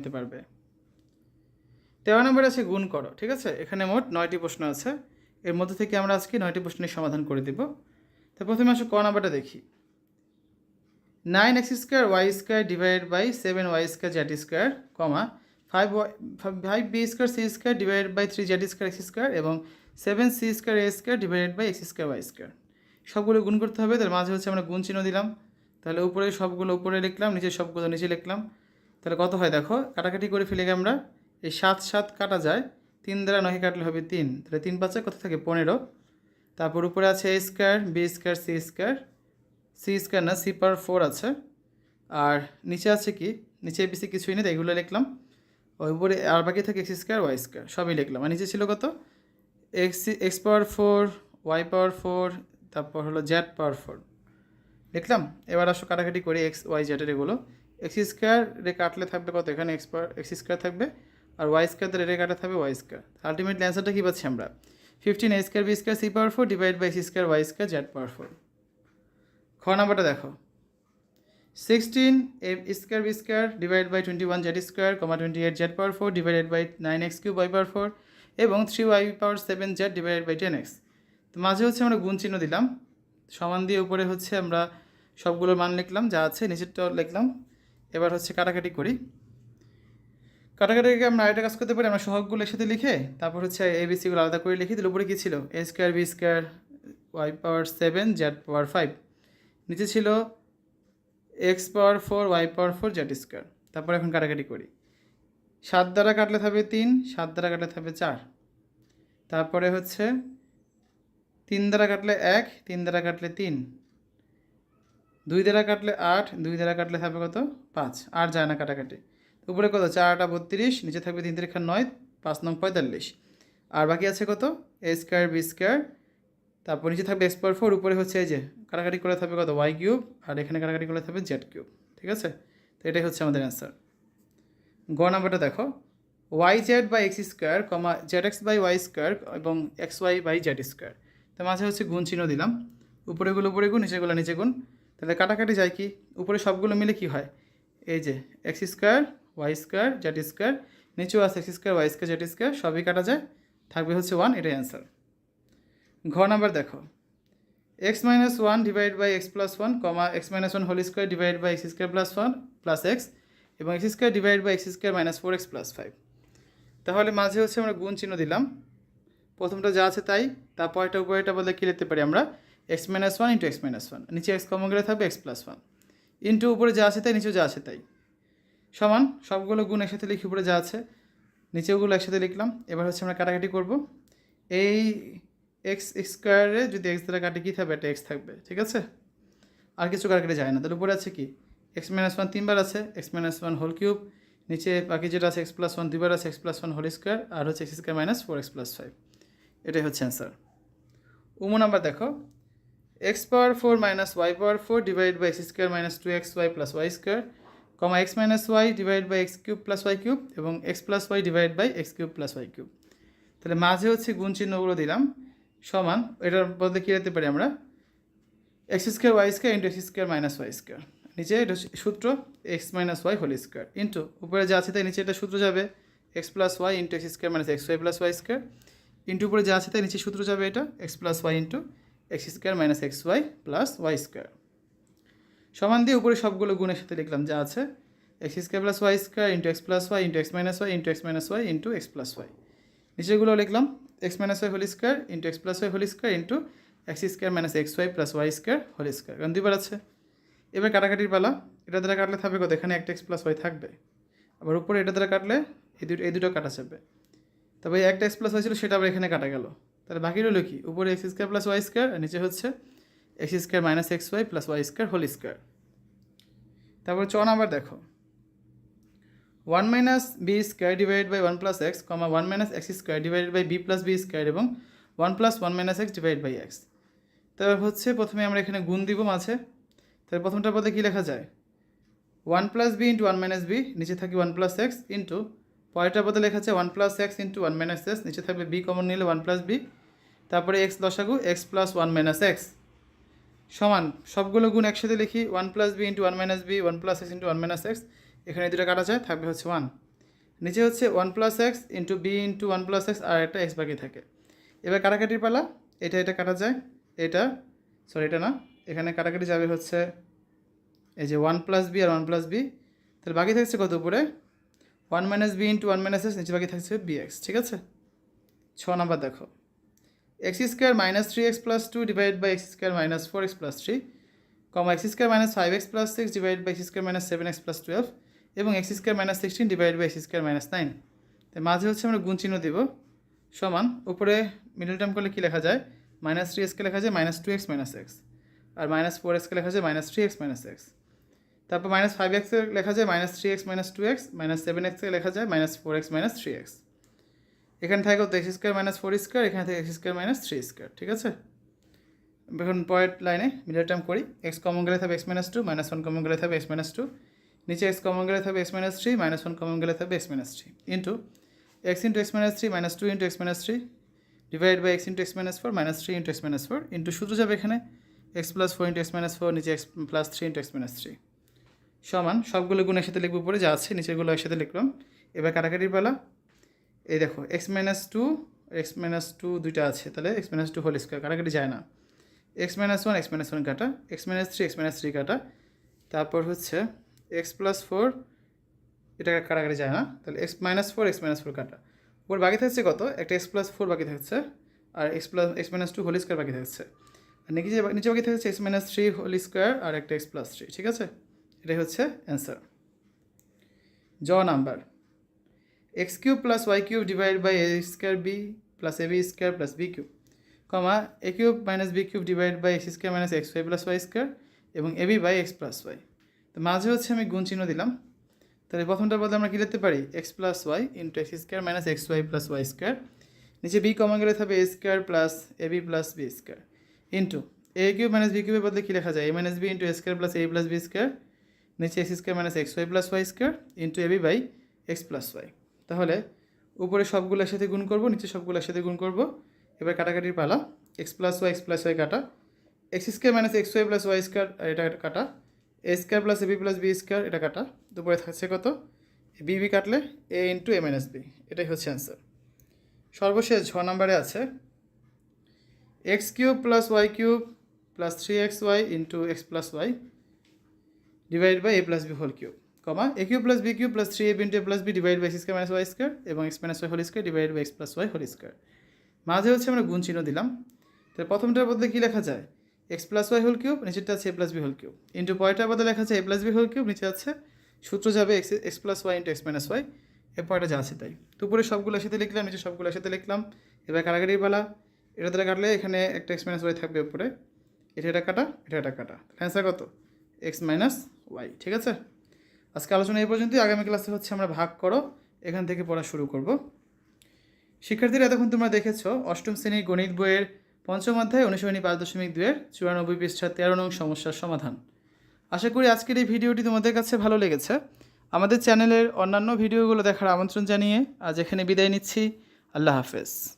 নিতে পারবে। তেরো নম্বর আছে গুণ করো, ঠিক আছে? এখানে মোট নয়টি প্রশ্ন আছে। এর মধ্যে থেকে আমরা আজকে নয়টি প্রশ্নের সমাধান করে দেব। তো প্রথমে আসো ক নাম্বারটা দেখি। Nine x square, y square divided by seven y square z square, comma, five five b square c square divided by three z square x square এবং seven c square a square divided by x square y square. সবগুলো গুণ করতে হবে, তার মাঝে হচ্ছে আমরা গুণ চিহ্ন দিলাম। তাহলে উপরে সবগুলো উপরে লিখলাম নিচে সবগুলো নিচে লিখলাম। তাহলে কত হয় দেখো? কাটাকাটি করে ফেলে আমরা। এই সাত সাত কাটা যায়। তিন দ্বারা নয় কাটলে হবে তিন। তাহলে তিন পাঁচে কত থাকে? পনেরো। তারপর উপরে আছে a square b square c square c square না সি পার ফোর আছে। আর নিচে আছে কি? নিচে বেশি কিছুই নেই এগুলো লিখলাম। ওই উপরে আর বাকি থাকে এক্স স্কোয়ার ওয়াই স্কোয়ার সবই লিখলাম। আর নিচে ছিল কত? X x power four y power four তারপর হলো জেড পাওয়ার ফোর লিখলাম? এবার আসো কাটাকাটি করি এক্স ওয়াই জেডের এগুলো। এক্স স্কোয়ার রে কাটলে থাকবে কত? এখানে এক্স এক্স স্কোয়ার থাকবে। আর ওয়াই স্কোয়ার রে কাটা থাকবে ওয়াই স্কোয়ার আলটিমেটলি অ্যান্সারটা কী পাচ্ছি আমরা? Fifteen a square b square c power four divide by x square y square z power four খ নাম্বারটা দেখো। Sixteen a square b square divide by twenty one z square comma twenty eight z power four divided by nine x q y power four এবং three y power seven z divided by ten x তো মাঝে হচ্ছে আমরা গুণ চিহ্ন দিলাম। সমান দিয়ে উপরে হচ্ছে আমরা সবগুলোর মান লিখলাম, যা আছে, নিচেরটাও লিখলাম। এবার হচ্ছে কাটাকাটি করি। কাটাকাটি আমরা আরেকটা কাজ করতে পারি, আমরা সহগগুলো একসাথে লিখে তারপর হচ্ছে এ বি সিগুলো আলাদা করে লিখে দিলে উপরে কী ছিল? A square b square y power seven z power five নিচে ছিল x power four y power four z square তারপর এখন কাটাকাটি করি। সাত দ্বারা কাটলে থাকবে তিন, সাত দ্বারা কাটলে থাকবে চার। তারপরে হচ্ছে তিন দ্বারা কাটলে এক, তিন দ্বারা কাটলে তিন। দুই দ্বারা কাটলে আট, দুই দ্বারা কাটলে থাকবে কত? পাঁচ। আর যায় না কাটাকাটি। উপরে কত চার আটা বত্রিশ, নিচে থাকবে তিন তারিখা নয়, পাঁচ নং পঁয়তাল্লিশ। আর বাকি আছে কত? এ স্কোয়ার বি স্কোয়ার তারপর নিচে থাকবে এক্স ফোর উপরে হচ্ছে এই যে কাটাকাটি করে থাকবে কত? ওয়াই কিউব আর এখানে কাটাকাটি করে থাকবে জেড কিউব ঠিক আছে? তো এটাই হচ্ছে আমাদের অ্যান্সার গ নাম্বারটা দেখো। Y Z by X square comma Z X by Y square এবং X Y by Z square তার মাঝে হচ্ছে গুণ চিহ্ন দিলাম। উপরেগুলো উপরে গুণ নিচেগুলো নিচে গুণ। তাহলে কাটাকাটি যায় কি? উপরে সবগুলো মিলে কি হয়? এই যে X square Y square Z square নিচেও আছে X square Y square Z square সবই কাটা যায়। থাকবে হচ্ছে ওয়ান এটাই অ্যান্সার ঘ নাম্বার দেখো। X minus one divide by X plus one comma X minus one whole square divide by X square plus one plus X এবং X square divide by X square minus four X plus five তাহলে মাঝে হচ্ছে আমরা গুণ চিহ্ন দিলাম। প্রথমটা যা আছে তাই, তারপরটা উপরেটা বলতে কী লিখতে পারি আমরা? X minus one into X minus one নিচে এক্স কমন গেলে থাকবে এক্স প্লাস ওয়ান ইন্টু উপরে যা আছে তাই, নিচেও যা আছে তাই। সমান, সবগুলো গুণ একসাথে লিখি উপরে যা আছে, নিচেওগুলো একসাথে লিখলাম। এবার হচ্ছে আমরা কাটাকাটি করব। এই এক্স স্কোয়ারে যদি এক্স দ্বারা কাটে, কী থাকবে? একটা এক্স থাকবে, ঠিক আছে? আর কিছু কাটাকাটি যায় না। তাহলে উপরে আছে কি? এক্স মাইনাস ওয়ান তিনবার আছে X minus one whole cube নিচে বাকি যেটা আছে এক্স প্লাস ওয়ান দুইবার আছে X plus one whole square আর হচ্ছে X square minus four X plus five এটাই হচ্ছে অ্যান্সার উমো নাম্বার দেখো। X power four minus Y power four divide by X square minus two X Y plus Y square comma X minus Y divide by X cube plus Y cube এবং X plus Y divide by X cube plus Y cube তাহলে মাঝে হচ্ছে গুণ চিহ্নগুলো দিলাম, সমান, এটার বলতে কী রাখতে পারি আমরা? X square Y square into X square minus Y square নিচে এটা সূত্র X minus Y whole square into উপরে যা আছে তাই নিচে এটা সূত্র যাবে। X plus Y into X square minus X Y plus Y square into উপরে যা আছে তাই নিচে সূত্র যাবে এটা X plus Y into X square minus X Y plus Y square. সমান দিয়ে উপরে সবগুলো গুণের সাথে লিখলাম যা আছে। X square plus Y square into X plus Y into X minus Y into X minus Y into X plus Y. নিচেগুলো লিখলাম, X minus Y whole square into X plus Y whole square into X square minus X Y plus Y square whole square. কারণ দুইবার আছে। এবার কাটাকাটির পালা, এটা দ্বারা কাটলে থাকবে কত? এখানে একটা এক্স প্লাস ওয়াই থাকবে। আবার উপরে এটা দ্বারা কাটলে এই দুটো এই দুটো কাটা যাবে। তবে একটা এক্স প্লাস ওয়াই ছিল, সেটা আবার এখানে কাটা গেল। তাহলে বাকি রইল কি? উপরে X square plus Y square আর নিচে হচ্ছে X square minus X Y plus Y square whole square তারপর চ নাম্বার দেখো। One minus B square divide by one plus X comma one minus X square divide by B plus B square এবং one plus one minus X divide by X তারপর হচ্ছে প্রথমে আমরা এখানে গুণ দিব মাঝে। তাহলে প্রথমটা বলতে কী লেখা যায়? One plus B into one minus B নিচে থাকি ওয়ান প্লাস এক্স ইন্টু পরেরটা বলতে লেখা আছে one plus X into one minus X নিচে থাকবে বি কমন নিলে ওয়ান প্লাস বি তারপরে X দশাগু X plus one minus X সমান, সবগুলো গুণ একসাথে লিখি one plus B into one minus B one plus X into one minus X এখানে দুটো কাটা যায়, থাকবে হচ্ছে ওয়ান নিচে হচ্ছে one plus X into B into one plus X আর একটা এক্স বাকি থাকে। এবার কাটাকাটির পালা, এটা এটা কাটা যায়, এটা সরি এটা না, এখানে কাটাকাটি যাবে হচ্ছে এই যে ওয়ান প্লাস বি আর ওয়ান প্লাস বি তাহলে বাকি থাকছে কত উপরে? One minus B into one minus X নিচে বাকি থাকছে বি এক্স ঠিক আছে? ছ নাম্বার দেখো। X square minus three X plus two divide by X square minus four X plus three, comma X square minus five X plus six divide by X square minus seven X plus twelve এবং X square minus sixteen divide by X square minus nine. তাই মাঝে হচ্ছে আমরা গুণ চিহ্ন দিব। সমান উপরে মিডল টার্ম করলে কী লেখা যায়? মাইনাস থ্রি এক্সকে লেখা যায় minus two X minus X. আর মাইনাস ফোর এক্সকে লেখা যায় minus three X minus X. তারপর মাইনাস ফাইভ এক্সে লেখা যায় minus three X minus two X, minus seven এক্সে লেখা যায় minus four X minus three X. এখানে থাকে তো X square minus four square এখানে থেকে X square minus three square ঠিক আছে এখন পয়েন্ট লাইনে মিডল টার্ম করি এক্স কমন গেলে থাকবে X minus two minus one common গেলে থাকবে এক্স মাইনাস টু নিচে এক্স কমন গেলে থাকবে X minus three minus one common গেলে থাকবে X minus three into X into X minus three minus two into X minus three divide by X into X minus four minus three into X minus four into শুধু যাবে এখানে X plus four into X minus four নিচে X plus three into X minus three সমান সবগুলো গুণ একসাথে লিখব পরে যা আছে নিচেরগুলো একসাথে লিখলাম এবার কাটাকাটির পালা এই দেখো X minus two X minus two দুইটা আছে তাহলে X minus two whole square কাটাকাটি যায় না X minus one X minus one কাটা X minus three X minus three কাটা তারপর হচ্ছে এক্স প্লাস ফোর এটা কাটাকাটি যায় না তাহলে X minus four X minus four কাটা ওর বাকি থাকছে কত একটা এক্স প্লাস ফোর বাকি থাকছে আর X plus X minus two whole square বাকি থাকছে আর নিচে নিচে বাকি থাকছে X minus three whole square আর একটা এক্স প্লাস থ্রি ঠিক আছে এটাই হচ্ছে অ্যান্সার জ number X cube plus Y cube divide by A square B plus A B square plus B cube comma A cube minus B cube divide by X square minus X Y plus Y square এবং A B by X plus Y তো মাঝে হচ্ছে আমি গুণ চিহ্ন দিলাম। তাহলে প্রথমটার বদলে আমরা কী লিখতে পারি? X plus Y into X square minus X Y plus Y square নিচে বি কমা গেলে থাকবে A square plus A B plus B square into A cube minus B কিউবের বদলে কী লেখা যায়? A minus B into A square plus A plus B square নিচে X square minus X Y plus Y square into A B by X plus Y তাহলে উপরে সবগুলোর সাথে গুণ করব, নিচে সবগুলোর সাথে গুণ করব। এবার কাটাকাটির পালা X plus Y X plus Y কাটা। X square minus X Y plus Y square এটা কাটা। A square plus A B plus B square এটা কাটা। দুপুরে থাকছে কত? বি বি কাটলে A into A minus B এটাই হচ্ছে অ্যান্সার সর্বশেষ ছ নম্বরে আছে X cube plus Y cube plus three X Y into X plus Y divide by A plus B whole cube comma A cube plus B cube plus three A into A plus B divide by square minus Y square এবং X minus Y whole square divide by X plus Y whole square মাঝে হচ্ছে আমরা গুণ চিহ্ন দিলাম। তো প্রথমটার বদলে কী লেখা যায়? X plus Y whole cube নিচেরটা আছে A plus B whole cube into পয়টার বদলে লেখা আছে A plus B whole cube নিচে আছে সূত্র যাবে X X plus Y into X minus Y এর পয়টা যা আছে তাই। তো উপরে সবগুলো একসাথে লিখলাম, নিচে সবগুলো একসাথে লিখলাম। এবার কাটাকাটির বেলা এটা দ্বারা কাটলে এখানে একটা এক্স মাইনাস ওয়াই থাকবে উপরে। এটা এটা কাটা, এটা এটা কাটা। অ্যান্সার কত? এক্স মাইনাস ওয়াই ঠিক আছে? আজকে আলোচনা এই পর্যন্তই। আগামী ক্লাসে হচ্ছে আমরা ভাগ করো। এখান থেকে পড়া শুরু করব। শিক্ষার্থীরা এতক্ষণ তোমরা দেখেছ, অষ্টম শ্রেণির গণিত বইয়ের পঞ্চম অধ্যায়, অনুশীলনী পাঁচ দশমিক দুয়ের চুরানব্বই পৃষ্ঠা, তেরো নং সমস্যার সমাধান। আশা করি আজকের এই ভিডিওটি তোমাদের কাছে ভালো লেগেছে। আমাদের চ্যানেলের অন্যান্য ভিডিওগুলো দেখার আমন্ত্রণ জানিয়ে আজ এখানে বিদায় নিচ্ছি। আল্লাহ হাফেজ।